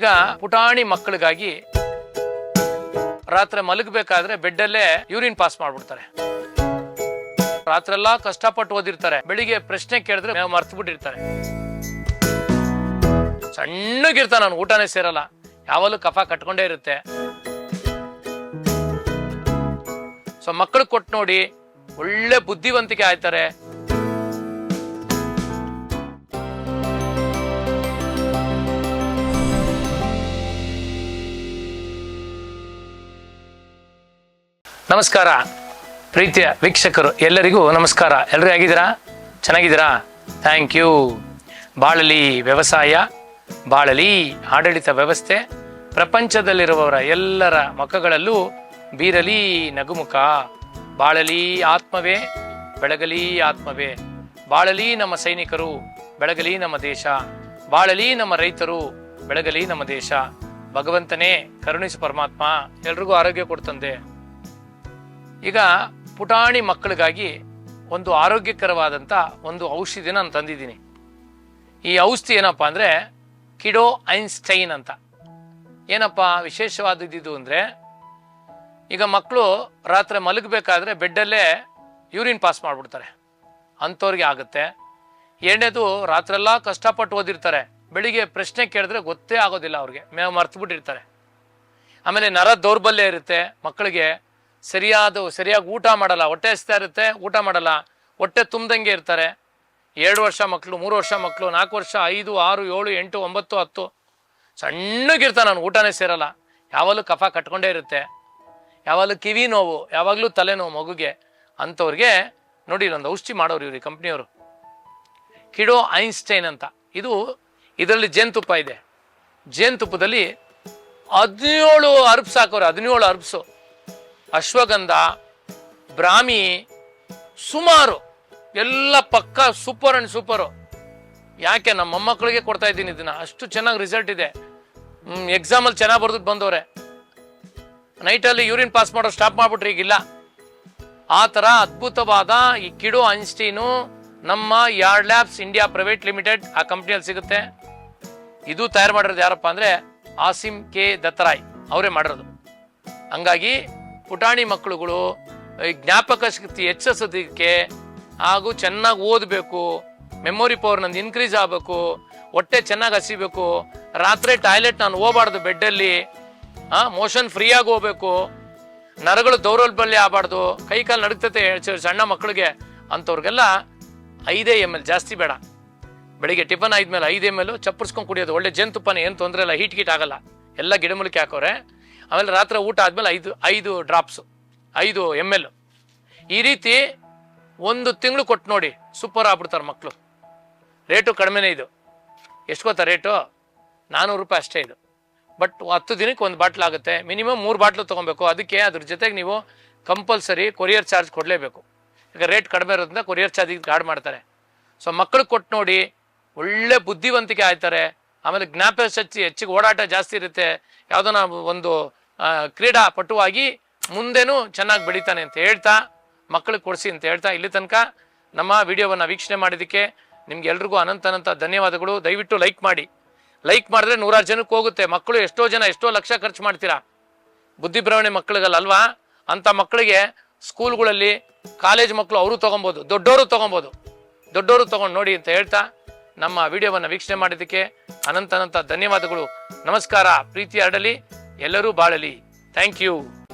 ಈಗ ಪುಟಾಣಿ ಮಕ್ಕಳಿಗಾಗಿ ರಾತ್ರಿ ಮಲಗಬೇಕಾದ್ರೆ ಬೆಡ್ಡಲ್ಲೇ ಯೂರಿನ್ ಪಾಸ್ ಮಾಡ್ಬಿಡ್ತಾರೆ. ರಾತ್ರೆಲ್ಲ ಕಷ್ಟಪಟ್ಟು ಓದಿರ್ತಾರೆ. ಬೆಳಿಗ್ಗೆ ಪ್ರಶ್ನೆ ಕೇಳಿದ್ರೆ ಮರ್ತು ಬಿಟ್ಟಿರ್ತಾರೆ ಸಣ್ಣಗಿರ್ತಾನ ನಾನು ಊಟನೇ ಸೇರಲ್ಲ. ಯಾವಾಗಲೂ ಕಫ ಕಟ್ಕೊಂಡೇ ಇರುತ್ತೆ. ಸೊ ಮಕ್ಕಳು ಕೊಟ್ಟು ನೋಡಿ ಒಳ್ಳೆ ಬುದ್ಧಿವಂತಿಕೆ ಆಯ್ತಾರೆ. ನಮಸ್ಕಾರ. ಪ್ರೀತಿಯ ವೀಕ್ಷಕರು, ಎಲ್ಲರಿಗೂ ನಮಸ್ಕಾರ. ಎಲ್ಲರೂ ಹೇಗಿದ್ದೀರಾ? ಚೆನ್ನಾಗಿದ್ದೀರಾ? ಥ್ಯಾಂಕ್ ಯು ಬಾಳಲಿ ವ್ಯವಸಾಯ, ಬಾಳಲಿ ಆಡಳಿತ ವ್ಯವಸ್ಥೆ, ಪ್ರಪಂಚದಲ್ಲಿರುವವರ ಎಲ್ಲರ ಮುಖಗಳಲ್ಲೂ ಬೀರಲಿ ನಗುಮುಖ. ಬಾಳಲಿ ಆತ್ಮವೇ, ಬೆಳಗಲಿ ಆತ್ಮವೇ. ಬಾಳಲಿ ನಮ್ಮ ಸೈನಿಕರು, ಬೆಳಗಲಿ ನಮ್ಮ ದೇಶ. ಬಾಳಲಿ ನಮ್ಮ ರೈತರು, ಬೆಳಗಲಿ ನಮ್ಮ ದೇಶ. ಭಗವಂತನೇ ಕರುಣಿಸು ಪರಮಾತ್ಮ. ಎಲ್ರಿಗೂ ಆರೋಗ್ಯ ಕೊಡ್ತಂದೆ. ಈಗ ಪುಟಾಣಿ ಮಕ್ಕಳಿಗಾಗಿ ಒಂದು ಆರೋಗ್ಯಕರವಾದಂಥ ಒಂದು ಔಷಧಿನ ನಾನು ತಂದಿದ್ದೀನಿ. ಈ ಔಷಧಿ ಏನಪ್ಪ ಅಂದರೆ ಕಿಡೋ ಐನ್ಸ್ಟೈನ್ ಅಂತ. ಏನಪ್ಪ ವಿಶೇಷವಾದದ್ದು ಅಂದರೆ ಈಗ ಮಕ್ಕಳು ರಾತ್ರಿ ಮಲಗಬೇಕಾದ್ರೆ ಬೆಡ್ಡಲ್ಲೇ ಯೂರಿನ್ ಪಾಸ್ ಮಾಡಿಬಿಡ್ತಾರೆ. ಅಂಥವ್ರಿಗೆ ಆಗುತ್ತೆ. ಎರಡನೇದು ರಾತ್ರೆಲ್ಲ ಕಷ್ಟಪಟ್ಟು ಓದಿರ್ತಾರೆ. ಬೆಳಿಗ್ಗೆ ಪ್ರಶ್ನೆ ಕೇಳಿದ್ರೆ ಗೊತ್ತೇ ಆಗೋದಿಲ್ಲ ಅವ್ರಿಗೆ. ಮೇವು ಮರ್ತು ಬಿಟ್ಟಿರ್ತಾರೆ ಆಮೇಲೆ ನರ ದೌರ್ಬಲ್ಯ ಇರುತ್ತೆ ಮಕ್ಕಳಿಗೆ. ಸರಿಯಾದ, ಸರಿಯಾಗಿ ಊಟ ಮಾಡಲ್ಲ. ಹೊಟ್ಟೆ ಹಸ್ತಾ ಇರುತ್ತೆ, ಊಟ ಮಾಡಲ್ಲ. ಹೊಟ್ಟೆ ತುಂಬ್ದಂಗೆ ಇರ್ತಾರೆ. ಎರಡು ವರ್ಷ ಮಕ್ಕಳು ಮೂರು ವರ್ಷ ಮಕ್ಕಳು ನಾಲ್ಕು ವರ್ಷ, ಐದು, ಆರು, ಏಳು, ಎಂಟು, ಒಂಬತ್ತು, ಹತ್ತು. ಸಣ್ಣಗಿರ್ತಾನೆ ನಾನು, ಊಟನೇ ಸೇರಲ್ಲ. ಯಾವಾಗಲೂ ಕಫ ಕಟ್ಕೊಂಡೇ ಇರುತ್ತೆ. ಯಾವಾಗಲೂ ಕಿವಿ ನೋವು, ಯಾವಾಗಲೂ ತಲೆನೋವು ಮಗುಗೆ. ಅಂಥವ್ರಿಗೆ ನೋಡಿ, ಇಲ್ಲೊಂದು ಔಷಧಿ ಮಾಡೋರು ಇವ್ರಿ ಕಂಪ್ನಿಯವರು. ಕಿಡೋ ಐನ್ಸ್ಟೈನ್ ಅಂತ. ಇದು ಇದರಲ್ಲಿ ಜೇನುತುಪ್ಪ ಇದೆ. ಜೇನುತುಪ್ಪದಲ್ಲಿ ಹದಿನೇಳು ಅರ್ಬ್ಸ್ ಹಾಕೋರು, ಹದಿನೇಳು ಅರ್ಬ್ಸು ಅಶ್ವಗಂಧ, ಬ್ರಾಹ್ಮಿ, ಸುಮಾರು ಎಲ್ಲ ಪಕ್ಕ ಸೂಪರ್ ಅಂಡ್ ಸೂಪರು ಯಾಕೆ ನಮ್ಮ ಮೊಮ್ಮಕ್ಕಳಿಗೆ ಕೊಡ್ತಾ ಇದ್ದೀನಿ ಇದನ್ನ? ಅಷ್ಟು ಚೆನ್ನಾಗಿ ರಿಸಲ್ಟ್ ಇದೆ. ಎಕ್ಸಾಮಲ್ಲಿ ಚೆನ್ನಾಗಿ ಬರ್ದು ಬಂದವ್ರೆ. ನೈಟಲ್ಲಿ ಯೂರಿನ್ ಪಾಸ್ ಮಾಡೋ ಸ್ಟಾಪ್ ಮಾಡ್ಬಿಟ್ರಿ ಈಗಿಲ್ಲ. ಆ ಥರ ಅದ್ಭುತವಾದ ಈ ಕಿಡೋ ಐನ್ಸ್ಟೀನು ನಮ್ಮ yard labs India private limited ಆ ಕಂಪ್ನಿಯಲ್ಲಿ ಸಿಗುತ್ತೆ. ಇದು ತಯಾರು ಮಾಡಿರೋದು ಯಾರಪ್ಪ ಅಂದ್ರೆ ಆಸಿಮ್ ಕೆ ದತ್ತರಾಯ್. ಅವರೇ ಮಾಡಿರೋದು. ಹಂಗಾಗಿ ಪುಟಾಣಿ ಮಕ್ಕಳುಗಳು ಈ ಜ್ಞಾಪಕ ಶಕ್ತಿ ಹೆಚ್ಚಿಸೋದಕ್ಕೆ ಹಾಗೂ ಚೆನ್ನಾಗಿ ಓದಬೇಕು ಮೆಮೊರಿ ಪವರ್ ನಂದು ಇನ್ಕ್ರೀಸ್ ಆಗಬೇಕು, ಹೊಟ್ಟೆ ಚೆನ್ನಾಗಿ ಹಸಿಬೇಕು, ರಾತ್ರಿ ಟಾಯ್ಲೆಟ್ ನಾನು ಹೋಗ್ಬಾರ್ದು ಬೆಡ್ಡಲ್ಲಿ ಮೋಷನ್ ಫ್ರೀಯಾಗಿ ಹೋಗ್ಬೇಕು, ನರಗಳು ದೌರ್ಬಲ್ಯ ಆಗಬಾರ್ದು, ಕೈ ಕಾಲು ನಡುಗ್ತತೆ ಸಣ್ಣ ಮಕ್ಕಳಿಗೆ ಅಂಥವ್ರಿಗೆಲ್ಲ ಐದೇ ಎಂ ಎಲ್ ಜಾಸ್ತಿ ಬೇಡ. ಬೆಳಿಗ್ಗೆ ಟಿಫನ್ ಆದ್ಮೇಲೆ ಐದು ಎಂ ಎಲ್ ಚಪ್ಪರ್ಸ್ಕೊಂಡು ಕುಡಿಯೋದು ಒಳ್ಳೆ ಜೇನುತುಪ್ಪನೇ, ಏನು ತೊಂದರೆ ಇಲ್ಲ ಹೀಟ್ ಗೀಟ್ ಆಗಲ್ಲ. ಎಲ್ಲ ಗಿಡಮೂಲಿಕೆ ಹಾಕೋರೆ ಆಮೇಲೆ ರಾತ್ರಿ ಊಟ ಆದ್ಮೇಲೆ ಐದು ಐದು ಡ್ರಾಪ್ಸು ಐದು ಎಂ ಎಲ್ ಈ ರೀತಿ ಒಂದು ತಿಂಗಳು ಕೊಟ್ಟು ನೋಡಿ ಸೂಪರ್ ಆಗ್ಬಿಡ್ತಾರೆ ಮಕ್ಕಳು ರೇಟು ಕಡಿಮೆನೇ ಇದು. ಎಷ್ಟು ಗೊತ್ತಾ ರೇಟು ನಾನ್ನೂರು ರೂಪಾಯಿ ಅಷ್ಟೇ ಇದು. ಬಟ್ ಹತ್ತು ದಿನಕ್ಕೆ ಒಂದು ಬಾಟ್ಲ್ ಆಗುತ್ತೆ. ಮಿನಿಮಮ್ ಮೂರು ಬಾಟ್ಲು ತೊಗೊಬೇಕು. ಅದಕ್ಕೆ ಅದ್ರ ಜೊತೆಗೆ ನೀವು ಕಂಪಲ್ಸರಿ ಕೊರಿಯರ್ ಚಾರ್ಜ್ ಕೊಡಲೇಬೇಕು. ಈಗ ರೇಟ್ ಕಡಿಮೆ ಇರೋದ್ರಿಂದ ಕೊರಿಯರ್ ಚಾರ್ಜ್ ಗಾಡ್ ಮಾಡ್ತಾರೆ. ಸೊ ಮಕ್ಕಳು ಕೊಟ್ಟು ನೋಡಿ ಒಳ್ಳೆ ಬುದ್ಧಿವಂತಿಕೆ ಆಯ್ತಾರೆ. ಆಮೇಲೆ ಜ್ಞಾಪ ಶಕ್ತಿ ಹೆಚ್ಚಿಗೆ ಓಡಾಟ ಜಾಸ್ತಿ ಇರುತ್ತೆ. ಯಾವುದನ್ನ ಒಂದು ಕ್ರೀಡಾ ಪಟುವಾಗಿ ಮುಂದೆನೂ ಚೆನ್ನಾಗಿ ಬೆಳಿತಾನೆ ಅಂತ ಹೇಳ್ತಾ ಮಕ್ಕಳಿಗೆ ಕೊಡಿಸಿ ಅಂತ ಹೇಳ್ತಾ ಇಲ್ಲಿ ತನಕ ನಮ್ಮ ವಿಡಿಯೋವನ್ನು ವೀಕ್ಷಣೆ ಮಾಡಿದ್ದಕ್ಕೆ ನಿಮ್ಗೆ ಎಲ್ರಿಗೂ ಅನಂತ ಅನಂತ ಧನ್ಯವಾದಗಳು. ದಯವಿಟ್ಟು ಲೈಕ್ ಮಾಡಿ. ಲೈಕ್ ಮಾಡಿದ್ರೆ ನೂರಾರು ಜನಕ್ಕೆ ಹೋಗುತ್ತೆ. ಮಕ್ಕಳು ಎಷ್ಟೋ ಜನ ಎಷ್ಟೋ ಲಕ್ಷ ಖರ್ಚು ಮಾಡ್ತೀರಾ? ಬುದ್ಧಿಭ್ರಮಣೆ ಮಕ್ಕಳಿಗಲ್ಲ ಅಲ್ವಾ? ಅಂತ ಮಕ್ಕಳಿಗೆ ಸ್ಕೂಲ್ಗಳಲ್ಲಿ ಕಾಲೇಜ್ ಮಕ್ಕಳು ಅವರು ತೊಗೊಬೋದು. ದೊಡ್ಡವರು ತೊಗೊಬೋದು. ದೊಡ್ಡವರು ತೊಗೊಂಡು ನೋಡಿ ಅಂತ ಹೇಳ್ತಾ ನಮ್ಮ ವಿಡಿಯೋವನ್ನು ವೀಕ್ಷಣೆ ಮಾಡಿದ್ದಕ್ಕೆ ಅನಂತ ಅನಂತ ಧನ್ಯವಾದಗಳು. ನಮಸ್ಕಾರ ಪ್ರೀತಿ ಹರಡಲಿ ಎಲ್ಲರೂ ಬಾಳಲಿ. Thank you.